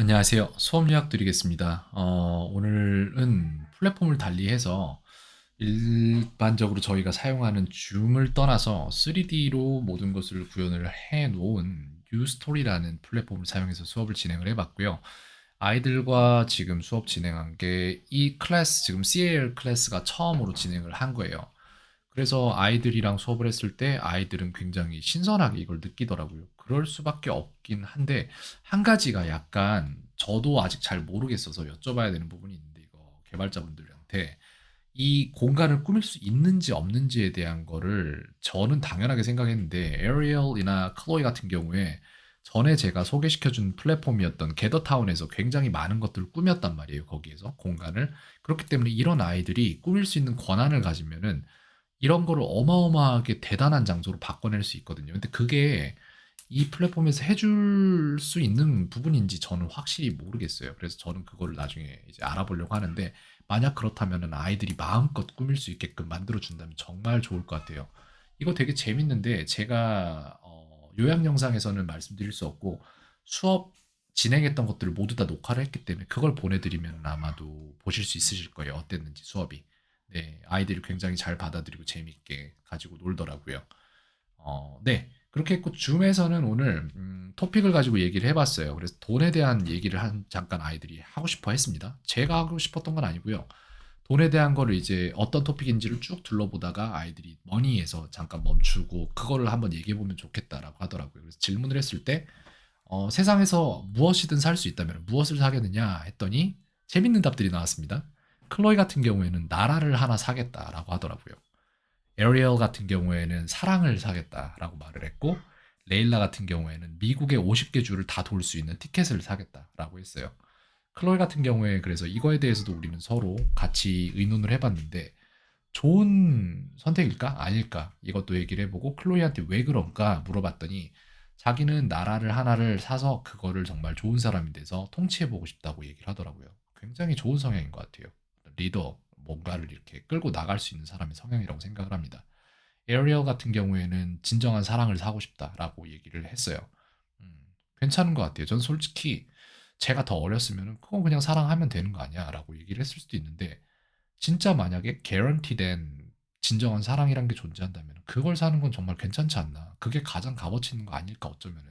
안녕하세요. 수업 요약 드리겠습니다. 어, 오늘은 플랫폼을 달리해서 일반적으로 저희가 사용하는 줌을 떠나서 3D로 모든 것을 구현을 해 놓은 Ustory라는 플랫폼을 사용해서 수업을 진행을 해 봤고요. 아이들과 지금 수업 진행한 게 이 클래스, 지금 CAL 클래스가 처음으로 진행을 한 거예요. 그래서 아이들이랑 수업을 했을 때 아이들은 굉장히 신선하게 이걸 느끼더라고요. 그럴 수밖에 없긴 한데 한 가지가 약간 저도 아직 잘 모르겠어서 여쭤봐야 되는 부분이 있는데 이거 개발자분들한테 이 공간을 꾸밀 수 있는지 없는지에 대한 거를 저는 당연하게 생각했는데 에리얼이나 클로이 같은 경우에 전에 제가 소개시켜준 플랫폼이었던 게더타운에서 굉장히 많은 것들을 꾸몄단 말이에요. 거기에서 공간을 그렇기 때문에 이런 아이들이 꾸밀 수 있는 권한을 가지면은 이런 거를 어마어마하게 대단한 장소로 바꿔낼 수 있거든요. 근데 그게 이 플랫폼에서 해줄 수 있는 부분인지 저는 확실히 모르겠어요. 그래서 저는 그거를 나중에 이제 알아보려고 하는데 만약 그렇다면은 아이들이 마음껏 꾸밀 수 있게끔 만들어 준다면 정말 좋을 것 같아요. 이거 되게 재밌는데 제가 어, 요약 영상에서는 말씀드릴 수 없고 수업 진행했던 것들을 모두 다 녹화를 했기 때문에 그걸 보내드리면 아마도 보실 수 있으실 거예요. 어땠는지 수업이. 네, 아이들이 굉장히 잘 받아들이고 재밌게 가지고 놀더라고요. 어, 네. 그렇게 했고 줌에서는 오늘 음, 토픽을 가지고 얘기를 해봤어요. 그래서 돈에 대한 얘기를 한 잠깐 아이들이 하고 싶어 했습니다. 제가 하고 싶었던 건 아니고요. 돈에 대한 거를 이제 어떤 토픽인지를 쭉 둘러보다가 아이들이 머니에서 잠깐 멈추고 그거를 한번 얘기해 보면 좋겠다라고 하더라고요. 그래서 질문을 했을 때 어, 세상에서 무엇이든 살 수 있다면 무엇을 사겠느냐 했더니 재밌는 답들이 나왔습니다. 클로이 같은 경우에는 나라를 하나 사겠다라고 하더라고요. 에리얼 같은 경우에는 사랑을 사겠다라고 말을 했고 레일라 같은 경우에는 미국의 50개 주를 다 돌 수 있는 티켓을 사겠다라고 했어요. 클로이 같은 경우에 그래서 이거에 대해서도 우리는 서로 같이 의논을 해봤는데 좋은 선택일까 아닐까 이것도 얘기를 해보고 클로이한테 왜 그런가 물어봤더니 자기는 나라를 하나를 사서 그거를 정말 좋은 사람이 돼서 통치해보고 싶다고 얘기를 하더라고요. 굉장히 좋은 성향인 것 같아요. 리더 뭔가를 이렇게 끌고 나갈 수 있는 사람의 성향이라고 생각을 합니다. 에리얼 같은 경우에는 진정한 사랑을 사고 싶다라고 얘기를 했어요. 음, 괜찮은 것 같아요. 전 솔직히 제가 더 어렸으면 그건 그냥 사랑하면 되는 거 아니야 라고 얘기를 했을 수도 있는데 진짜 만약에 개런티된 진정한 사랑이란 게 존재한다면 그걸 사는 건 정말 괜찮지 않나 그게 가장 값어치 있는 거 아닐까 어쩌면은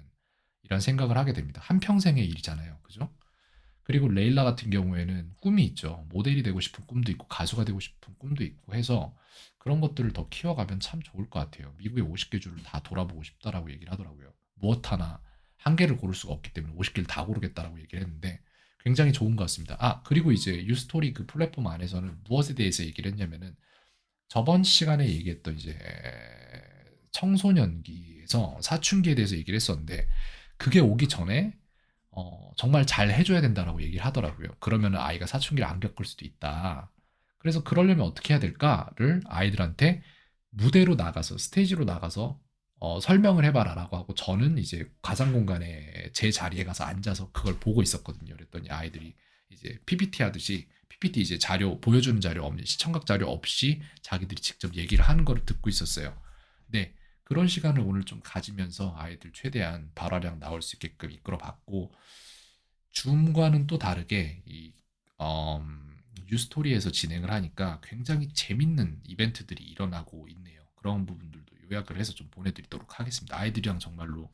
이런 생각을 하게 됩니다. 한 평생의 일이잖아요. 그죠? 그리고 레일라 같은 경우에는 꿈이 있죠. 모델이 되고 싶은 꿈도 있고 가수가 되고 싶은 꿈도 있고 해서 그런 것들을 더 키워가면 참 좋을 것 같아요. 미국의 50개 주를 다 돌아보고 싶다라고 얘기를 하더라고요. 무엇 하나 한 개를 고를 수가 없기 때문에 50개를 다 고르겠다라고 얘기를 했는데 굉장히 좋은 것 같습니다. 아 그리고 이제 유스토리 그 플랫폼 안에서는 무엇에 대해서 얘기를 했냐면은 저번 시간에 얘기했던 이제 청소년기에서 사춘기에 대해서 얘기를 했었는데 그게 오기 전에 어, 정말 잘 해줘야 된다라고 얘기를 하더라고요. 그러면 아이가 사춘기를 안 겪을 수도 있다. 그래서 그러려면 어떻게 해야 될까를 아이들한테 무대로 나가서 스테이지로 나가서 어, 설명을 해봐라라고 하고 저는 이제 가상 공간에 제 자리에 가서 앉아서 그걸 보고 있었거든요. 그랬더니 아이들이 이제 PPT 하듯이 PPT 이제 자료 보여주는 자료 없는 시청각 자료 없이 자기들이 직접 얘기를 하는 거를 듣고 있었어요. 네, 그런 시간을 오늘 좀 가지면서 아이들 최대한 발화량 나올 수 있게끔 이끌어 봤고 줌과는 또 다르게 이 음, 유스토리에서 진행을 하니까 굉장히 재밌는 이벤트들이 일어나고 있네요. 그런 부분들도 요약을 해서 좀 보내드리도록 하겠습니다. 아이들이랑 정말로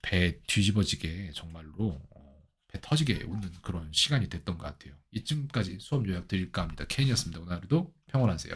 배 뒤집어지게 정말로 어, 배 터지게 웃는 그런 시간이 됐던 것 같아요. 이쯤까지 수업 요약 드릴까 합니다. 켄이었습니다. 오늘 하루도 평온하세요.